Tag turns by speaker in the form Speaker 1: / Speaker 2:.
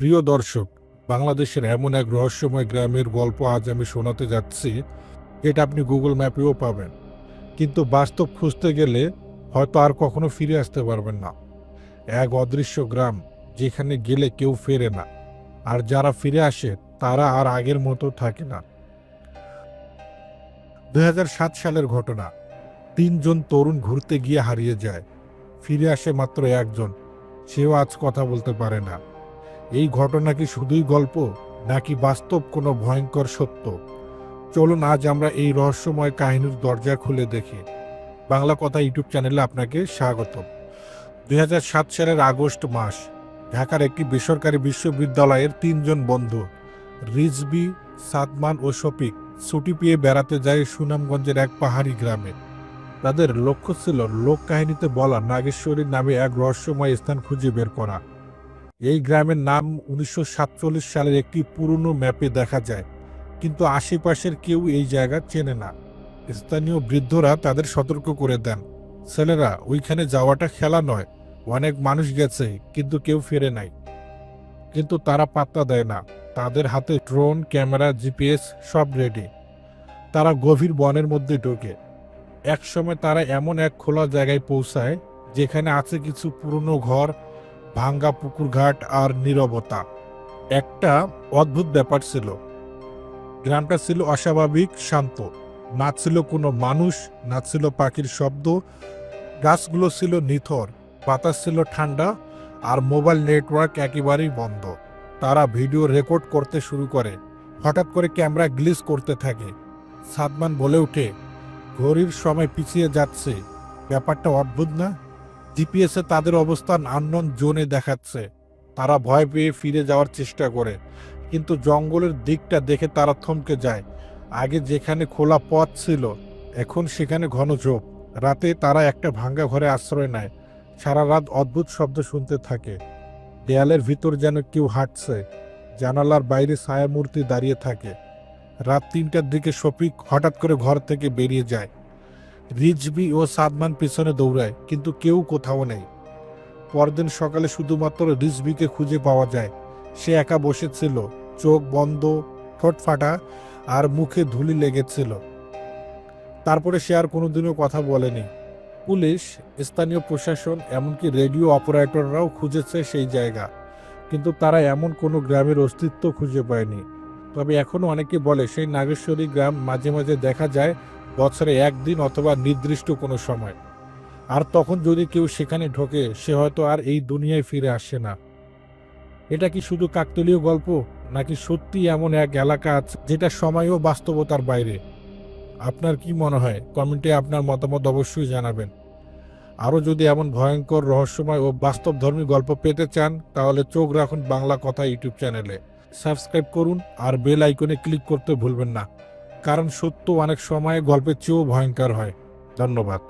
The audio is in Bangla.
Speaker 1: প্রিয় দর্শক, বাংলাদেশের এমন এক রহস্যময় গ্রামের গল্প আজ আমি শোনাতে যাচ্ছি এটা আপনি গুগল ম্যাপেও পাবেন। কিন্তু বাস্তব খুঁজতে গেলে হয়তো আর কখনো ফিরে আসতে পারবেন না। এক অদৃশ্য গ্রাম, যেখানে গেলে কেউ ফেরে না। আর যারা ফিরে আসে, তারা আর আগের মতো থাকে না। দু হাজার সাত সালের ঘটনা, তিনজন তরুণ ঘুরতে গিয়ে হারিয়ে যায়। ফিরে আসে মাত্র একজন, সেও আজ কথা বলতে পারে না। এই ঘটনা কি শুধুই গল্প, নাকি বাস্তব কোনো ভয়ঙ্কর সত্য? চলুন আজ আমরা এই রহস্যময় কাহিনীর দরজা খুলে দেখি। বাংলা কথা ইউটিউব চ্যানেলে আপনাকে স্বাগত দুই সালের আগস্ট মাস, ঢাকার একটি বেসরকারি বিশ্ববিদ্যালয়ের তিনজন বন্ধু, রিজবি, সাদমান ও শফিক, ছুটি পেয়ে বেড়াতে যায় সুনামগঞ্জের এক পাহাড়ি গ্রামে। তাদের লক্ষ্য ছিল লোক কাহিনীতে বলা নাগেশ্বরীর নামে এক রহস্যময় স্থান খুঁজে বের করা। এই গ্রামের নাম উনিশশো সাতচল্লিশ সালের একটি পুরনো ম্যাপে দেখা যায়, কিন্তু আশেপাশের কেউ এই জায়গা চেনে না। স্থানীয় বৃদ্ধরা তাদের সতর্ক করে দেন। ছেলেরা, ওইখানে যাওয়াটা খেলা নয়। অনেক মানুষ গেছে, কিন্তু কেউ ফিরে নাই। কিন্তু তারা পাত্তা দেয় না। তাদের হাতে ড্রোন, ক্যামেরা, জিপিএস সব রেডি তারা গভীর বনের মধ্যে ঢোকে। একসময় তারা এমন এক খোলা জায়গায় পৌঁছায়, যেখানে আছে কিছু পুরনো ঘর ভাঙ্গা পুকুর ঘাট আর নীরবতা। একটা অদ্ভুত ব্যাপার ছিল। গ্রামটা ছিল অস্বাভাবিক, শান্ত। না ছিল কোনো মানুষ, না ছিল পাখির শব্দ। গাছগুলো ছিল নিথর, বাতাস ছিল ঠান্ডা আর মোবাইল নেটওয়ার্ক একেবারেই বন্ধ। তারা ভিডিও রেকর্ড করতে শুরু করে। হঠাৎ করে ক্যামেরা গ্লিস করতে থাকে। সাদমান বলে ওঠে, ঘড়ির সময় পিছিয়ে যাচ্ছে। ব্যাপারটা অদ্ভুত না? জিপিএসে তাদের অবস্থান আননন জোনে দেখাচ্ছে। তারা ভয় পেয়ে ফিরে যাওয়ার চেষ্টা করে। কিন্তু জঙ্গলের দিকটা দেখে তারা থমকে যায়। আগে যেখানে খোলা পথ ছিল, এখন সেখানে ঘন ঝোপ। রাতে তারা একটা ভাঙ্গা ঘরে আশ্রয় নেয়। সারা রাত অদ্ভুত শব্দ শুনতে থাকে। দেয়ালের ভিতর যেন কেউ হাঁটছে। জানালার বাইরে ছায়ামূর্তি দাঁড়িয়ে থাকে। রাত তিনটার দিকে শফিক হঠাৎ করে ঘর থেকে বেরিয়ে যায়। রিজবি ও সাদমান পিছনে দৌড়ায়, কিন্তু কেউ কোথাও নেই। পরদিন সকালে শুধুমাত্র রিজবিকে খুঁজে পাওয়া যায়। সে একা বসেছিল, চোখ বন্ধ, ঠোঁট ফাটা আর মুখে ধুলি লেগেছিল। তারপরে সে আর কোনোদিনও কথা বলেনি। পুলিশ, স্থানীয় প্রশাসন, এমনকি রেডিও অপারেটররাও খুঁজেছে সেই জায়গা। কিন্তু তারা এমন কোনো গ্রামের অস্তিত্ব খুঁজে পায়নি। তবে এখনও অনেকে বলে, সেই নাগেশ্বরী গ্রাম মাঝে মাঝে দেখা যায় বছরে একদিন অথবা নির্দিষ্ট কোনো সময়। আর তখন যদি কেউ সেখানে ঢোকে, সে হয়তো আর এই দুনিয়ায় ফিরে আসে না। এটা কি শুধু কাকতলীয় গল্প, নাকি সত্যি এমন এক এলাকা আছে, যেটা সময় ও বাস্তবতার বাইরে? আপনার কি মনে হয়? কমেন্টে আপনার মতামত অবশ্যই জানাবেন। আরও যদি এমন ভয়ঙ্কর, রহস্যময় ও বাস্তবধর্মী গল্প পেতে চান, তাহলে চোখ রাখুন বাংলা কথা ইউটিউব চ্যানেলে। সাবস্ক্রাইব করুন আর বেল আইকনে ক্লিক করতে ভুলবেন না। কারণ সত্য অনেক সময় গল্পের চেয়েও ভয়ঙ্কর হয়। ধন্যবাদ।